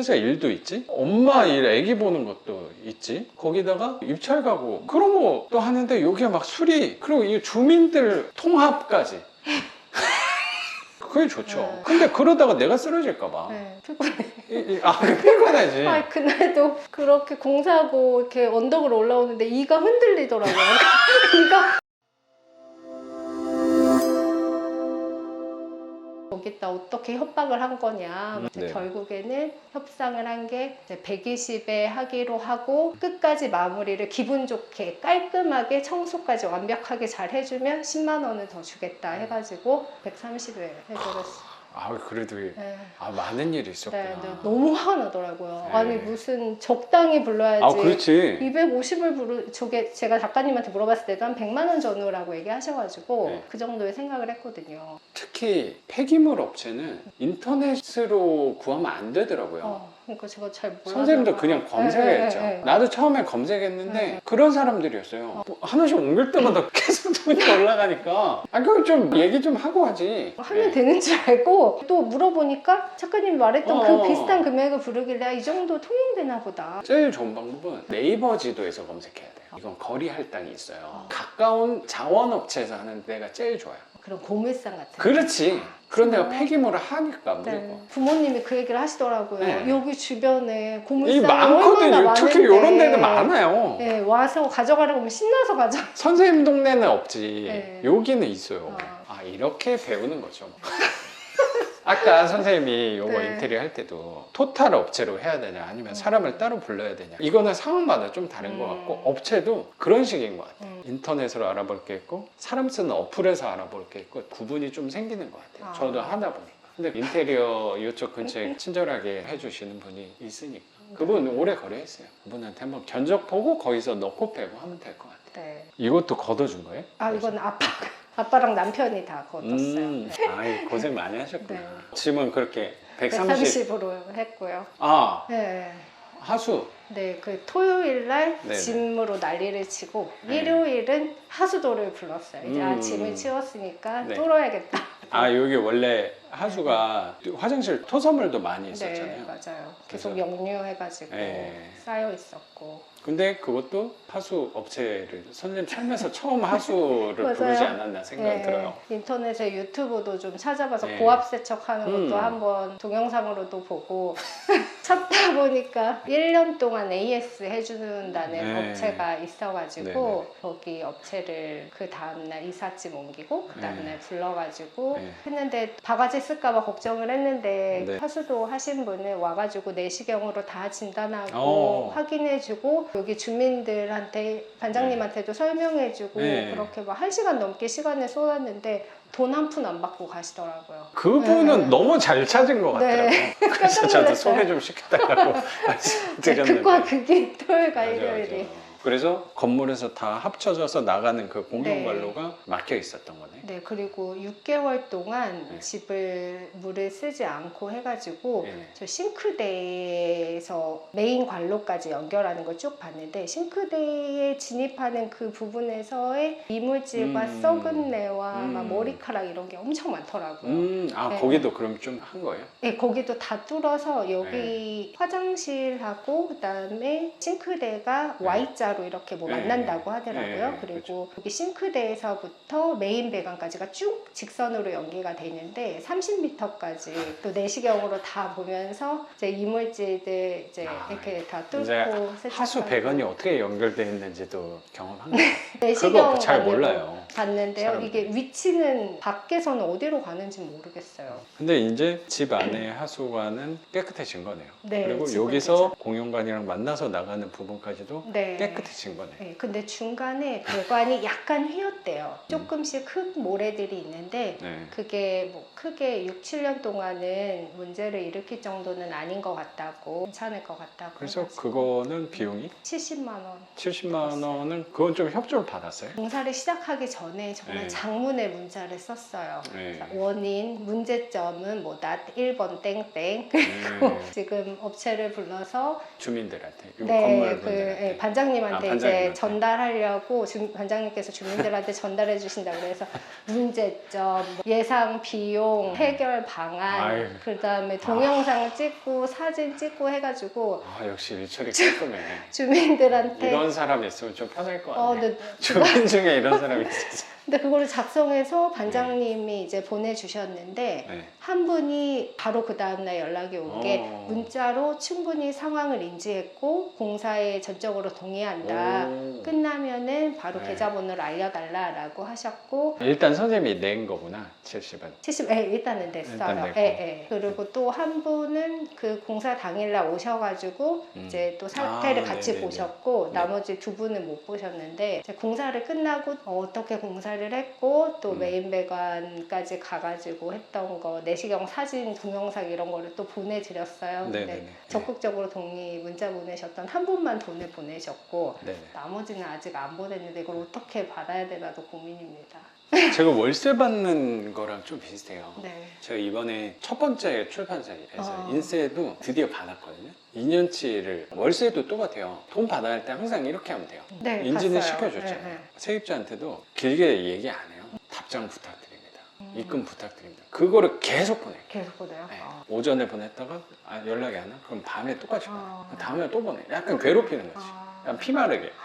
회사 일도 있지 엄마 일 애기 보는 것도 있지 거기다가 입찰 가고 그런 거또 하는데 여기에 막 수리 그리고 이 주민들 통합까지 그게 좋죠 네. 근데 그러다가 내가 쓰러질까 봐 네, 피곤해. 이- 이- 아, 피곤하지. 아, 그날도 그렇게 공사하고 이렇게 언덕을 올라오는데 이가 흔들리더라고요. 이가 거기다 어떻게 협박을 한 거냐. 음, 네. 결국에는 협상을 한 게 120에 하기로 하고 끝까지 마무리를 기분 좋게 깔끔하게 청소까지 완벽하게 잘 해주면 10만 원을 더 주겠다 해가지고 130에 해드렸어요. 아, 그래도 네. 아, 많은 일이 있었구나. 네, 네, 너무 화가 나더라고요. 네. 아니 무슨 적당히 불러야지. 아, 그렇지. 250을 부르 저게 제가 작가님한테 물어봤을 때도 한 100만 원 전후라고 얘기하셔가지고 네. 그 정도의 생각을 했거든요. 특히 폐기물 업체는 인터넷으로 구하면 안 되더라고요. 어, 그러니까 제가 잘 몰라. 선생님도 그냥 검색했죠. 네, 네, 네. 나도 처음에 검색했는데 네. 그런 사람들이었어요. 뭐 하나씩 옮길 때마다 돈이 올라가니까 아 그럼 좀 얘기 좀 하고 하지. 하면 네. 되는 줄 알고 또 물어보니까 작가님이 말했던 어. 그 비슷한 금액을 부르길래 아, 이 정도 통용되나 보다. 제일 좋은 방법은 네이버 지도에서 검색해야 돼요. 이건 거리 할당이 있어요. 어. 가까운 자원업체에서 하는 데가 제일 좋아요. 그런 고물상 같은. 거. 그렇지. 그런 데가? 폐기물을 하니까 네. 무조건. 부모님이 그 얘기를 하시더라고요. 네. 여기 주변에 이 고물상이 많거든요. 얼마나 특히 많은데. 이런 데는 많아요. 네, 와서 가져가라고 하면 신나서 가져. 선생님 동네는 없지. 네. 여기는 있어요. 아. 아, 이렇게 배우는 거죠. 아까 선생님이 요거 네. 인테리어 할 때도 토탈 업체로 해야 되냐 아니면 음. 사람을 따로 불러야 되냐 이거는 상황마다 좀 다른 것 음. 같고 업체도 그런 식인 것 같아요. 음. 인터넷으로 알아볼 게 있고 사람 쓰는 어플에서 알아볼 게 있고 구분이 좀 생기는 것 같아요. 아. 저도 하다 보니까. 근데 인테리어 이쪽 근처에 친절하게 해주시는 분이 있으니까 그분 오래 거래했어요. 그분한테 한번 견적 보고 거기서 넣고 빼고 하면 될 것 같아요. 네. 이것도 걷어준 거예요? 아 이건 아빠 아빠랑 남편이 다 걷었어요. 음, 네. 아이 고생 많이 하셨구나. 네. 짐은 그렇게 130. 130으로 했고요. 아 네. 하수. 네, 그 토요일 날 네네. 짐으로 난리를 치고 네. 일요일은 하수도를 불렀어요. 이제 아 음. 짐을 치웠으니까 네. 뚫어야겠다. 아 여기 원래 하수가 화장실 토사물도 많이 있었잖아요. 네, 맞아요. 계속 그래서- 역류해가지고 네. 쌓여 있었고. 근데 그것도 하수 업체를 선생님 살면서 처음 하수를 맞아요. 부르지 않았나 생각이 네, 들어요. 인터넷에 유튜브도 좀 찾아봐서 네. 고압 세척하는 것도 음. 한번 동영상으로도 보고 찾다 보니까 1년 동안 AS 해주는다는 네. 업체가 있어가지고 네네. 거기 업체를 그 다음날 이삿짐 옮기고 그 다음날 네. 불러가지고 네. 했는데 바가지 쓸까봐 걱정을 했는데 네. 하수도 하신 분은 와가지고 내시경으로 다 진단하고 어. 확인해주고 여기 주민들한테 반장님한테도 설명해주고 네. 그렇게 막 한 시간 넘게 시간을 쏟았는데 돈 한 푼 안 받고 가시더라고요. 그분은 네. 너무 잘 찾은 것 같더라고요. 네. 그래서 저도. 소개 좀 시켜달라고 말씀드렸는데. 극과 극이 토요일과 맞아, 일요일이. 맞아. 그래서 건물에서 다 합쳐져서 나가는 그 공용 네. 관로가 막혀 있었던 거네. 네, 그리고 6개월 동안 네. 집을 물을 쓰지 않고 해가지고 네. 저 싱크대에서 메인 관로까지 연결하는 걸 쭉 봤는데 싱크대에 진입하는 그 부분에서의 이물질과 음. 썩은 내와 음. 막 머리카락 이런 게 엄청 많더라고요. 음, 아 네. 거기도 그럼 좀 한 거예요? 네, 거기도 다 뚫어서 여기 네. 화장실하고 그다음에 싱크대가 네. Y자 로 이렇게 뭐 네. 만난다고 하더라고요. 네, 그리고 여기 싱크대에서부터 메인 배관까지가 쭉 직선으로 연계가 돼 있는데 30m까지 또 내시경으로 다 보면서 이제 이물질들 이제 아, 이렇게 다 뚫고 하수 배관이 어떻게 연결돼 있는지도 경험한 거예요. 내시경 그거 잘 몰라요. 봤는데요. 사람들이. 이게 위치는 밖에서는 어디로 가는지 모르겠어요. 근데 이제 집 안에 하수관은 깨끗해진 거네요. 네, 그리고 여기서 공용관이랑 만나서 나가는 부분까지도 네. 깨끗 해진 거네. 네, 근데 중간에 배관이 약간 휘었대요. 조금씩 흙 모래들이 있는데 네. 그게 뭐 크게 6, 7년 동안은 문제를 일으킬 정도는 아닌 것 같다고 괜찮을 것 같다고 그래서 해가지고 그거는 비용이 70만 원 70만 원은 그건 좀 협조를 받았어요. 공사를 시작하기 전에 정말 네. 장문의 문자를 썼어요. 네. 자, 원인, 문제점은 뭐다 1번 땡땡 네. 지금 업체를 불러서 주민들한테 이 네, 건물 그 분들한테 예, 반장님한테 반장님한테 아, 이제. 전달하려고 주, 반장님께서 주민들한테 전달해 주신다 그래서 문제점, 뭐 예상 비용, 해결 방안, 아유. 그다음에 동영상 찍고 사진 찍고 해가지고 아, 역시 일처리 깔끔해. 주민들한테 이런 사람 있으면 좀 편할 것 같네. 어, 주민 중에 이런 사람이 있었어. 근데 그거를 작성해서 반장님이 이제 보내주셨는데 네. 한 분이 바로 그 다음날 연락이 온 게 어. 문자로 충분히 상황을 인지했고 공사에 전적으로 동의한다. 오. 끝나면은 바로 네. 계좌번호를 알려달라라고 하셨고 일단 선생님이 낸 거구나 70은 70, 예, 일단은 됐어요. 일단 냈고. 예, 예. 그리고 또 한 분은 그 공사 당일날 오셔가지고 음. 이제 또 사태를 아, 같이 네네네. 보셨고 네. 나머지 두 분은 못 보셨는데 이제 공사를 끝나고 어떻게 공사를 했고 또 음. 메인 배관까지 가가지고 했던 거 내시경 사진 동영상 이런 거를 또 보내드렸어요. 근데 네네네. 적극적으로 동의 문자 보내셨던 한 분만 돈을 보내셨고 네네. 나머지는 아직 안 보냈는데 이걸 어떻게 받아야 되나도 고민입니다. 제가 월세 받는 거랑 좀 비슷해요. 네. 제가 이번에 첫 번째 출판사에서 어. 인세도 드디어 받았거든요. 2년치를 월세도 똑같아요. 돈 받아야 할 때 항상 이렇게 하면 돼요. 네, 인지는 봤어요. 시켜줬잖아요. 네, 네. 세입자한테도 길게 얘기 안 해요. 답장 부탁드립니다. 음. 입금 부탁드립니다. 그거를 계속 보내요. 계속 보내요. 네. 어. 오전에 보냈다가 아, 연락이 안 와? 그럼 밤에 똑같이 보내. 어. 다음에 또 보내. 약간 괴롭히는 거지. 아, 약간 피마르게.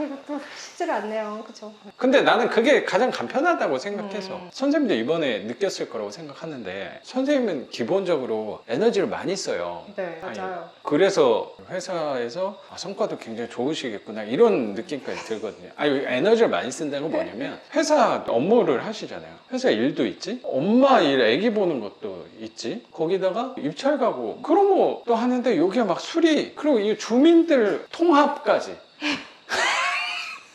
이것도 쉽지가 않네요. 그죠? 근데 나는 그게 가장 간편하다고 생각해서 음. 선생님도 이번에 느꼈을 거라고 생각하는데 선생님은 기본적으로 에너지를 많이 써요. 네, 아니, 맞아요. 그래서 회사에서 아, 성과도 굉장히 좋으시겠구나 이런 느낌까지 들거든요. 아니 에너지를 많이 쓴다는 건 뭐냐면 회사 업무를 하시잖아요. 회사 일도 있지, 엄마 일, 애기 보는 것도 있지. 거기다가 입찰 가고 그런 거 또 하는데 여기에 막 수리 그리고 이 주민들 통합까지.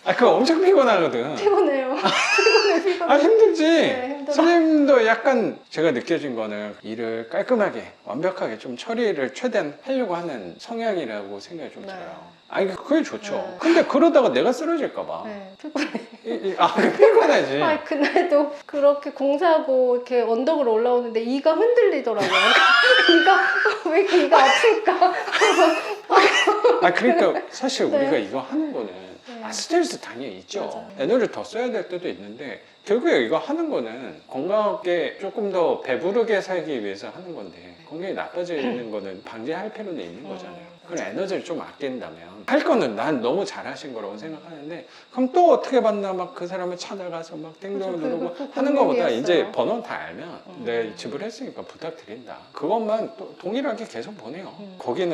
아 그거 엄청 피곤하거든. 피곤해요. 피곤해, 피곤해. 아 힘들지. 네. 선생님도 약간 제가 느껴진 거는 일을 깔끔하게 완벽하게 좀 처리를 최대한 하려고 하는 성향이라고 생각이 좀 네. 들어요. 아니 그게 좋죠. 네. 근데 그러다가 내가 쓰러질까봐. 네, 피곤해. 이- 이- 아 피곤하지. 아, 그날도 그렇게 공사하고 이렇게 언덕을 올라오는데 이가 흔들리더라고요. 이가 왜 이렇게 이가 아플까? 아 그러니까 사실 네. 우리가 이거 하는 거는 네. 아, 스트레스 당연히 있죠. 맞아요. 에너지를 더 써야 될 때도 있는데 결국에 이거 하는 거는 건강하게 조금 더 배부르게 살기 위해서 하는 건데 건강이 나빠지는 거는 방지할 필요는 있는 음, 거잖아요. 그런 에너지를 좀 아낀다면 할 거는 난 너무 잘하신 거라고 생각하는데 그럼 또 어떻게 받나 막 그 사람을 찾아가서 막 땡땡을 그죠, 누르고 그거 하는 것보다 고민이었어요. 이제 번호 다 알면 음. 내 지불했으니까 부탁드린다. 그것만 또 동일하게 계속 보내요. 음. 거기는